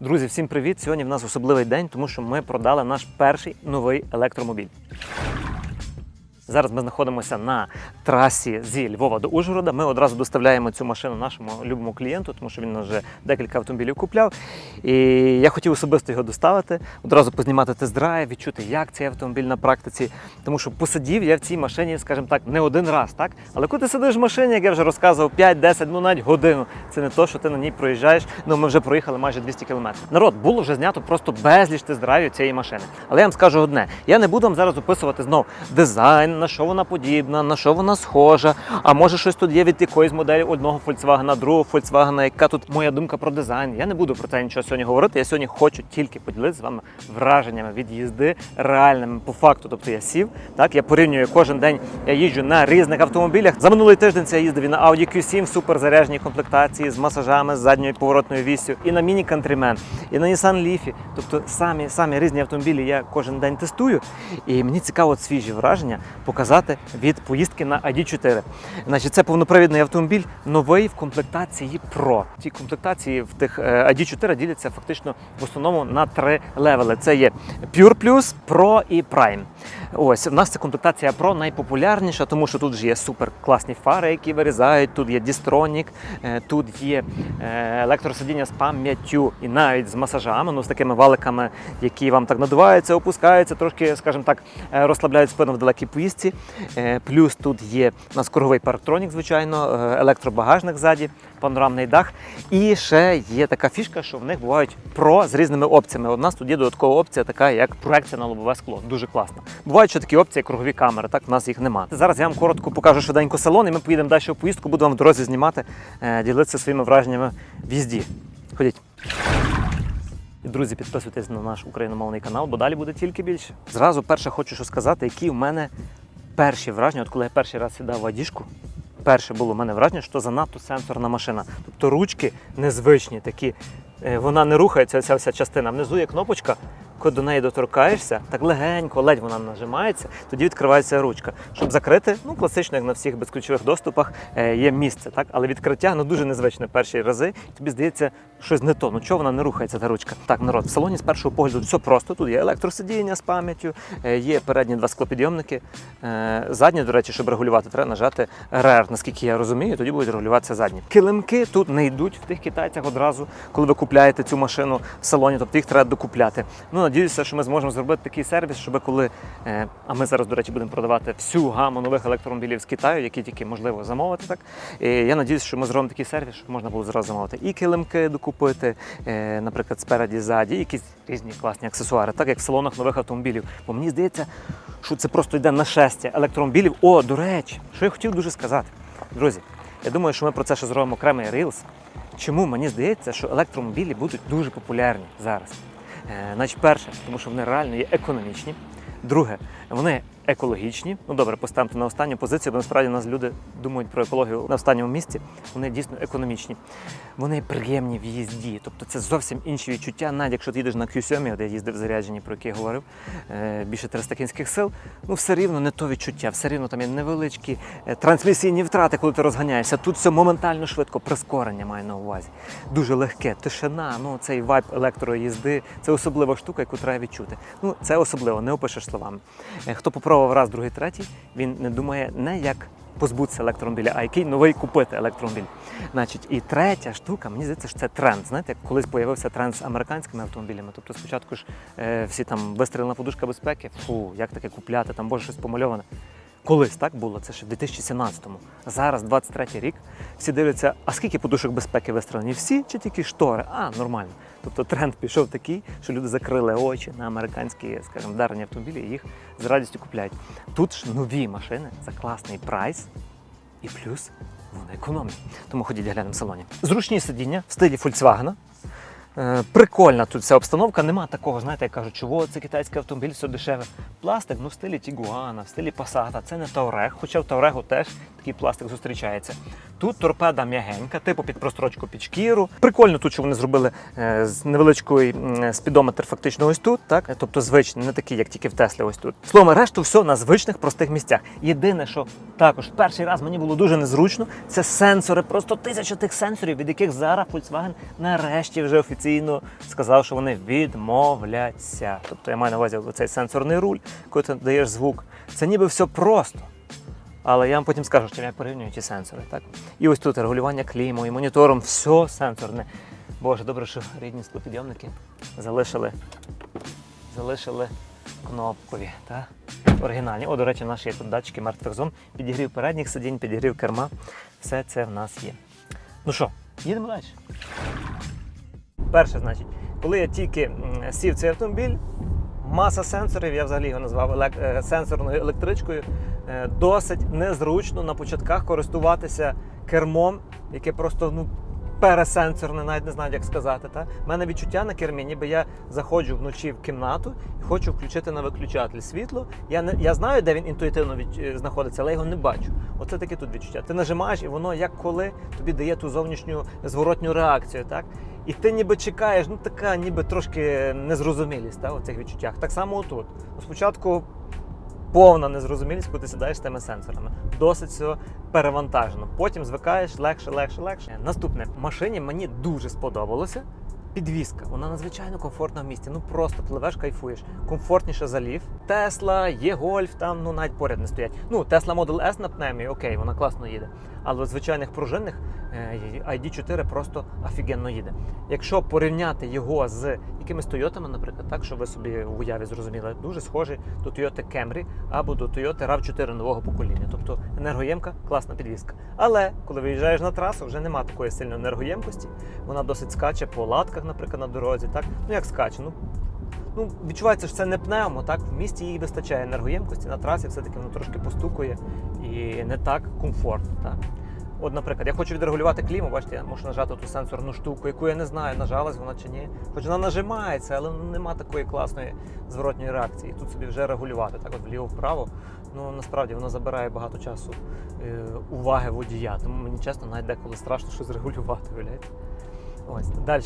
Друзі, всім привіт! Сьогодні в нас особливий день, тому що ми продали наш перший новий електромобіль. Зараз ми знаходимося на трасі зі Львова до Ужгорода. Ми одразу доставляємо цю машину нашому любому клієнту, тому що він вже декілька автомобілів купляв. І я хотів особисто його доставити, одразу познімати тест-драйв, відчути, як цей автомобіль на практиці. Тому що посидів я в цій машині, скажімо так, не один раз, так? Але коли ти сидиш в машині, як я вже розказував, 5-10, ну навіть годину. Це не то, що ти на ній проїжджаєш. Ну ми вже проїхали майже 200 кілометрів. Народ було вже знято просто безліч тест-драйвів цієї машини. Але я вам скажу одне: я не буду вам зараз описувати знов дизайн, на що вона подібна, на що вона схожа. А може щось тут є від якоїсь моделі одного Volkswagen, другого Volkswagen, яка тут моя думка про дизайн. Я не буду про це нічого сьогодні говорити. Я сьогодні хочу тільки поділитися з вами враженнями від їзди реальними по факту. Тобто я сів, так я порівнюю кожен день. Я їжджу на різних автомобілях. За минулий тиждень я їздив на Audi Q7 в суперзаряженій комплектації з масажами, з задньою поворотною вісю, і на Mini Countryman, і на Nissan Leaf. Тобто самі, самі різні автомобілі я кожен день тестую. І мені цікаво свіжі враження показати від поїздки на ID4. Значить, це повнопривідний автомобіль, новий в комплектації Pro. Ті комплектації в тих Аді ID4 діляться фактично в основному на три левели. Це є Pure Plus, Pro і Prime. Ось в нас ця комплектація Pro найпопулярніша, тому що тут ж є супер класні фари, які вирізають. Тут є Distronic, е, тут є е, електросидіння з пам'яттю і навіть з масажами, ну з такими валиками, які вам так надуваються, опускаються, трошки, скажімо так, е, розслабляють спину в далекій поїздці. Плюс тут є у нас круговий парктронік, звичайно, електробагажник ззаді, панорамний дах. І ще є така фішка, що в них бувають про з різними опціями. У нас тут є додаткова опція, така як проекція на лобове скло. Дуже класно. Бувають ще такі опції, як кругові камери. Так, в нас їх немає. Зараз я вам коротко покажу швиденько салон, і ми поїдемо далі в поїздку. Буду вам в дорозі знімати, е, ділитися своїми враженнями в їзді. Ходіть. І, Друзі, підписуйтесь на наш україномовний канал, бо далі буде тільки більше. Зразу перше хочу що сказати, які в мене перші враження, от коли я перший раз сідав в Адішку, перше було в мене враження, що занадто сенсорна машина. Тобто ручки незвичні, такі. Е, Вона не рухається, ця вся частина. Внизу є кнопочка, коли до неї доторкаєшся, так легенько, ледь вона нажимається, тоді відкривається ручка. Щоб закрити, ну класично, як на всіх безключових доступах, е, є місце, так? але відкриття ну, дуже незвичне перші рази. Тобі здається, щось не то. Ну чого вона не рухається, та ручка? Так, народ, в салоні з першого погляду все просто. Тут є електросидіння з пам'яттю, е, є передні два склопідйомники. Е, Задні, до речі, щоб регулювати, треба нажати RR, наскільки я розумію, тоді будуть регулюватися задні. Килимки тут не йдуть в тих китайцях одразу, коли ви купляєте цю машину в салоні, тобто їх треба докупляти. Ну, надіюся, що ми зможемо зробити такий сервіс, щоб коли. е, А ми зараз, до речі, будемо продавати всю гаму нових електромобілів з Китаю, які тільки можливо замовити. Так і я надіюся, що ми зробимо такий сервіс, щоб можна було зразу замовити і килимки докупити, е, наприклад, спереді, ззаді, якісь різні класні аксесуари, так як в салонах нових автомобілів. Бо мені здається, що це просто йде нашестя електромобілів. О, до речі, що я хотів дуже сказати. Друзі, я думаю, що ми про це ще зробимо окремий рілс. Чому мені здається, що електромобілі будуть дуже популярні зараз? Е, Значить, перше, тому що вони реально є економічні. Друге, вони екологічні. Ну добре, поставимо на останню позицію, бо насправді у нас люди думають про екологію на останньому місці. Вони дійсно економічні. Вони приємні в їзді. Тобто це зовсім інші відчуття. Навіть якщо ти їдеш на Q7, де я їздив заряджені, про які я говорив, е, більше 300 кінських сил, ну все рівно не то відчуття, все рівно там є невеличкі е, трансмісійні втрати, коли ти розганяєшся. Тут все моментально швидко, прискорення маю на увазі. Дуже легке, тишина, ну цей вайб електроїзди, це особлива штука, яку треба відчути. Ну, це особливо, не опишеш словами. Е, Хто попробував раз, другий, третій, він не думає не як позбутися електромобіля, а який новий купити електромобіль. Значить, і третя штука, мені здається, що це тренд. Знаєте, як колись з'явився тренд з американськими автомобілями. Тобто спочатку ж е, всі там вистрілена подушка безпеки, фу, як таке купляти, там боже щось помальоване. Колись так було, це ще в 2017-му. Зараз 23-й рік. Всі дивляться, а скільки подушок безпеки вистрелені? Всі чи тільки штори? А, нормально. Тобто тренд пішов такий, що люди закрили очі на американські, скажімо, вдарені автомобілі і їх з радістю купляють. Тут ж нові машини за класний прайс і плюс вони економні. Тому ходіть глянемо в салоні. Зручні сидіння в стилі Volkswagen. Е, Прикольна тут вся обстановка, нема такого, знаєте, як кажуть, чого це китайський автомобіль, все дешеве. Пластик, ну в стилі Тігуана, в стилі Пасата, це не Таорег, хоча в Таурегу теж такий пластик зустрічається. Тут торпеда м'ягенька, типу під прострочку під шкіру. Прикольно тут, що вони зробили е, з невеличкою спідометр фактично ось тут, так? Е, Тобто звичний, не такий, як тільки в Теслі ось тут. Словом, решту все на звичних простих місцях. Єдине, що також перший раз мені було дуже незручно, це сенсори, просто тисяча тих сенсорів, від яких зараз Volkswagen нарешті вже офіційно сказав, що вони відмовляться. Тобто я маю на увазі цей сенсорний руль, коли ти даєш звук. Це ніби все просто. Але я вам потім скажу, чим я порівнюю ті сенсори. Так? І ось тут регулювання кліму і монітором, все сенсорне. Боже, добре, що рідні склопідйомники залишили, залишили кнопкові. Так? Оригінальні. О, до речі, наші є тут датчики мертвих зон. Підігрів передніх сидінь, підігрів керма. Все це в нас є. Ну що, їдемо далі. Перше, значить, коли я тільки сів цей автомобіль, маса сенсорів, я взагалі його назвав елек- е, сенсорною електричкою. Е, Досить незручно на початках користуватися кермом, яке просто ну, пересенсорне, навіть не знаю, як сказати. Та? У мене відчуття на кермі, ніби я заходжу вночі в кімнату і хочу включити на виключатель світло. Я, не, я знаю, де він інтуїтивно від, е, знаходиться, але його не бачу. Оце таке тут відчуття. Ти нажимаєш, і воно як коли тобі дає ту зовнішню зворотню реакцію. Так? І ти ніби чекаєш, ну така ніби трошки незрозумілість та, у цих відчуттях. Так само отут. Ну, Спочатку повна незрозумілість, коли ти сідаєш з тими сенсорами. Досить все перевантажено. Потім звикаєш легше, легше, легше. Наступне машині мені дуже сподобалося. Підвізка, вона надзвичайно комфортна в місті. Ну просто пливеш, кайфуєш. Комфортніше за ліф. Тесла, є гольф, там ну навіть поряд не стоять. Ну, Тесла Model S на пневмі, окей, вона класно їде. Але в звичайних пружинних е, ID4 просто офігенно їде. Якщо порівняти його з якимись Тойотами, наприклад, так, щоб ви собі в уяві зрозуміли, дуже схожий до Toyota Camry або до Toyota RAV4 нового покоління. Тобто енергоємка, класна підвізка. Але коли виїжджаєш на трасу, вже немає такої сильної енергоємкості. Вона досить скаче по латках, наприклад, на дорозі. Так? Ну як скаче? Ну, ну, відчувається, що це не пневмо, так? В місті їй вистачає енергоємкості, на трасі все-таки воно трошки постукує і не так комфортно. Так? От, наприклад, я хочу відрегулювати кліму, бачите, я можу нажати ту сенсорну штуку, яку я не знаю, нажалась вона чи ні. Хоч вона нажимається, але нема такої класної зворотньої реакції. Тут собі вже регулювати, так от вліво-вправо. Ну насправді воно забирає багато часу е, уваги водія. Тому мені чесно, навіть деколи страшно щось регулювати? Ось далі.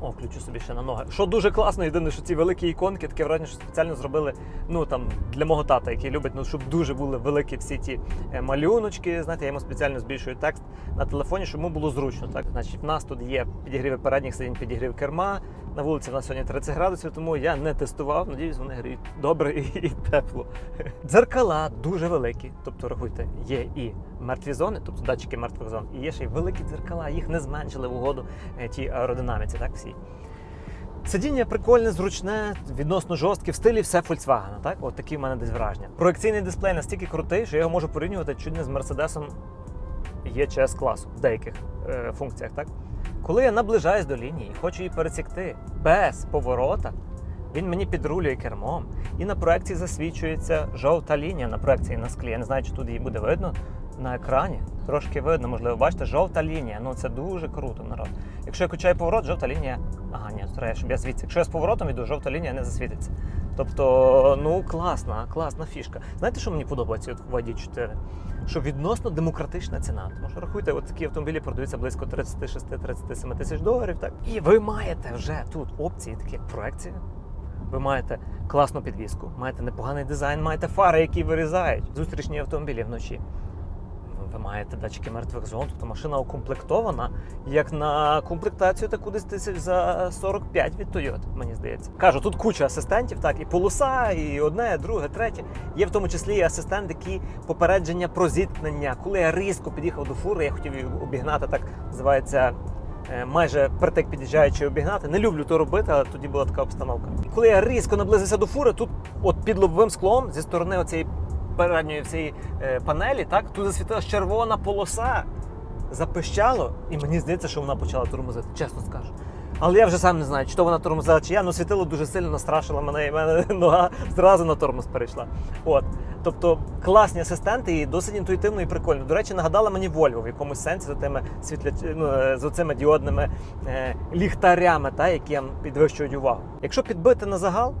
О, включу собі ще на ноги. Що дуже класно, єдине, що ці великі іконки, таке враження, що спеціально зробили ну там для мого тата, який любить, ну щоб дуже були великі всі ті е, малюночки. Знаєте, я йому спеціально збільшую текст на телефоні, щоб йому було зручно. Так, значить, в нас тут є підігріви передніх сидінь, підігрів керма. На вулиці в нас сьогодні 30 градусів, тому я не тестував. Надіюсь, вони гріють добре і, тепло. Дзеркала дуже великі. Тобто, рахуйте, є і мертві зони, тобто датчики мертвих зон, і є ще й великі дзеркала. Їх не зменшили в угоду е, тій аеродинаміці, так всі. Сидіння прикольне, зручне, відносно жорстке, в стилі все Volkswagen, так? От такі в мене десь враження. Проекційний дисплей настільки крутий, що я його можу порівнювати чуть не з Мерседесом ЄЧС класу в деяких е, функціях, так? Коли я наближаюсь до лінії і хочу її пересікти без поворота, він мені підрулює кермом, і на проекції засвічується жовта лінія на проекції на склі. Я не знаю, чи тут її буде видно на екрані. Трошки видно, можливо, бачите, жовта лінія. Ну це дуже круто, народ. Якщо я качаю поворот, жовта лінія. Ага, ні, треба, щоб я звідси. Якщо я з поворотом йду, жовта лінія не засвітиться. Тобто, ну класна, класна фішка. Знаєте, що мені подобається в ID4? Що відносно демократична ціна. Тому що рахуйте, от такі автомобілі продаються близько 36-37 тисяч доларів. Так? І ви маєте вже тут опції, такі як проекція. Ви маєте класну підвіску, маєте непоганий дизайн, маєте фари, які вирізають зустрічні автомобілі вночі. Ви маєте датчики мертвих зон, тобто машина укомплектована як на комплектацію таку десь тисяч за 45 від Toyota, мені здається. Кажу, тут куча асистентів, так, і полоса, і одне, друге, третє. Є в тому числі і асистент, який попередження про зіткнення. Коли я різко під'їхав до фури, я хотів її обігнати, так називається. е, Майже притик під'їжджаючи обігнати. Не люблю то робити, але тоді була така обстановка. Коли я різко наблизився до фури, тут от під лобовим склом зі сторони оцієї передньої всієї е, панелі, так тут засвітилась червона полоса, запищало, і мені здається, що вона почала тормозити, чесно скажу. Але я вже сам не знаю, чи то вона тормозила, чи я, ну світило дуже сильно настрашило мене, і мене нога зразу на тормоз перейшла. От. Тобто класні асистенти і досить інтуїтивно і прикольно. До речі, нагадала мені Volvo в якомусь сенсі за тими світля... ну, е, з цими діодними е, ліхтарями, та, які підвищують увагу. Якщо підбити на загал,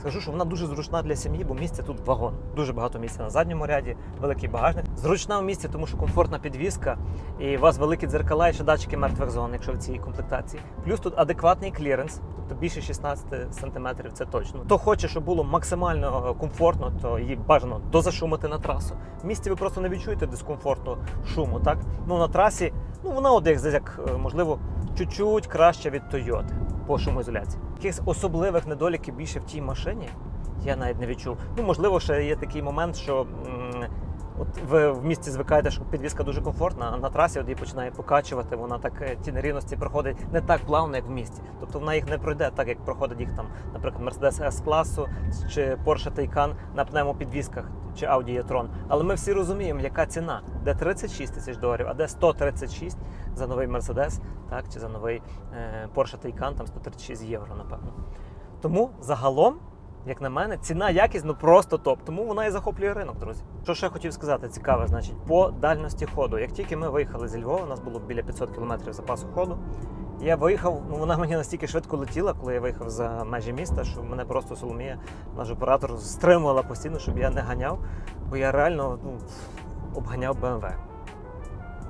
Скажу, що вона дуже зручна для сім'ї, бо місця тут вагон. Дуже багато місця на задньому ряді, великий багажник. Зручна в місці, тому що комфортна підвізка, і у вас великі дзеркала і ще датчики мертвих зон, якщо в цій комплектації. Плюс тут адекватний кліренс, тобто більше 16 сантиметрів, це точно. Хто хоче, щоб було максимально комфортно, то її бажано дозашумити на трасу. В місті ви просто не відчуєте дискомфортного шуму. Так ну на трасі, ну вона от як, е, можливо чуть-чуть краще від Toyota по шумоізоляції. Якихось особливих недоліків більше в тій машині я навіть не відчув. Ну, можливо, ще є такий момент, що от ви в місті звикаєте, що підвізка дуже комфортна, а на трасі от її починає покачувати, вона так е, ті нерівності проходить не так плавно, як в місті. Тобто вона їх не пройде так, як проходить їх там, наприклад, Mercedes S-класу чи Porsche Taycan на пневмопідвізках чи Audi e-tron. Але ми всі розуміємо, яка ціна, де 36 тисяч доларів, а де 136 за новий Mercedes, так, чи за новий е, Porsche Taycan, там 136 євро, напевно. Тому загалом, як на мене, ціна якість ну просто топ. Тому вона і захоплює ринок, друзі. Що ще хотів сказати, цікаве, значить, по дальності ходу. Як тільки ми виїхали зі Львова, у нас було біля 500 км запасу ходу. Я виїхав, ну вона мені настільки швидко летіла, коли я виїхав за межі міста, що мене просто Соломія, наш оператор, стримувала постійно, щоб я не ганяв, бо я реально ну, обганяв BMW.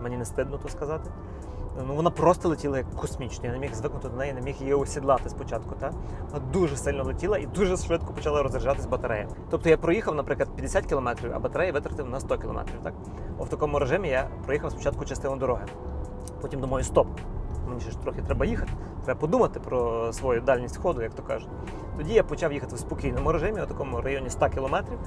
Мені не стидно то сказати. Ну, вона просто летіла як космічно. Я не міг звикнути до неї, не міг її осідлати спочатку. Та? Вона дуже сильно летіла і дуже швидко почала розряджатись батарея. Тобто я проїхав, наприклад, 50 кілометрів, а батарея витратив на 100 кілометрів. Так? В такому режимі я проїхав спочатку частину дороги. Потім думаю, стоп. Мені ж трохи треба їхати. Треба подумати про свою дальність ходу, як то кажуть. Тоді я почав їхати в спокійному режимі, у такому районі 100 кілометрів.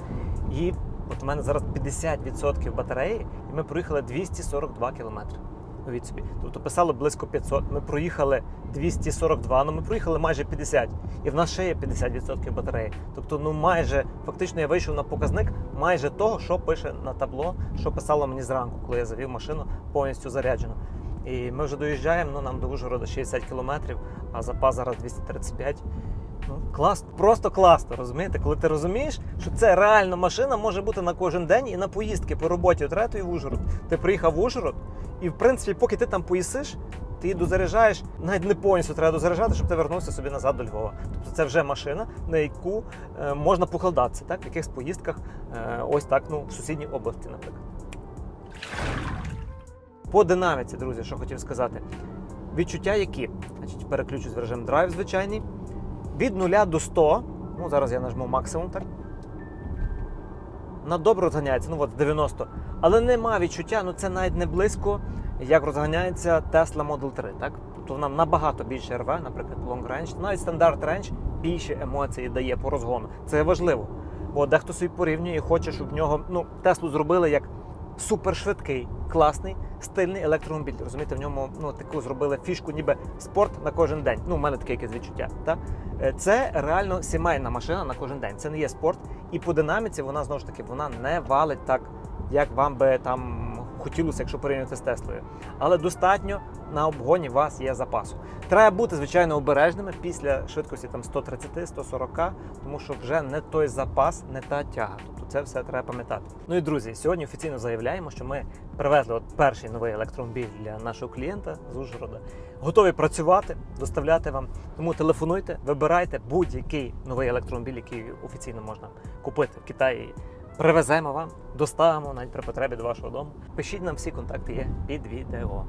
І от у мене зараз 50% батареї, і ми проїхали 242 кілометри. Уявіть собі. Тобто писало близько 500. Ми проїхали 242, але ми проїхали майже 50. І в нас ще є 50% батареї. Тобто, ну майже фактично я вийшов на показник майже того, що пише на табло, що писало мені зранку, коли я завів машину повністю заряджену. І ми вже доїжджаємо, ну нам до Ужгорода 60 кілометрів, а запас зараз 235. Ну, класно, просто класно, розумієте? Коли ти розумієш, що це реально машина може бути на кожен день і на поїздки по роботі. От реально і в Ужгород. Ти приїхав в Ужгород, і в принципі, поки ти там поїсиш, ти її дозаряджаєш, навіть не повністю треба дозаряджати, щоб ти вернувся собі назад до Львова. Тобто це вже машина, на яку е, можна покладатися, так? в якихось поїздках, е, ось так, ну, в сусідній області, наприклад. По динаміці, друзі, що хотів сказати. Відчуття які? Значить, переключусь в режим драйв звичайний. Від 0 до 100, ну зараз я нажму максимум, так? На добре розганяється, ну от 90. Але нема відчуття, ну це навіть не близько, як розганяється Tesla Model 3, так? Тобто вона набагато більше рве, наприклад, Long Range. Навіть стандарт Range більше емоцій дає по розгону. Це важливо. Бо дехто собі порівнює і хоче, щоб в нього ну, Теслу зробили як супершвидкий, класний, стильний електромобіль. Розумієте, в ньому ну, таку зробили фішку, ніби спорт на кожен день. Ну, у мене таке якесь відчуття. Так? Е, Це реально сімейна машина на кожен день. Це не є спорт. І по динаміці вона знову ж таки вона не валить так, як вам би там хотілося, якщо порівняти з Теслою. Але достатньо на обгоні у вас є запасу. Треба бути, звичайно, обережними після швидкості там 130-140, тому що вже не той запас, не та тяга. Тобто це все треба пам'ятати. Ну і друзі, сьогодні офіційно заявляємо, що ми привезли от перший новий електромобіль для нашого клієнта з Ужгорода. Готові працювати, доставляти вам. Тому телефонуйте, вибирайте будь-який новий електромобіль, який офіційно можна купити в Китаї. Привеземо вам, доставимо навіть при потребі до вашого дому. Пишіть нам всі контакти є під відео.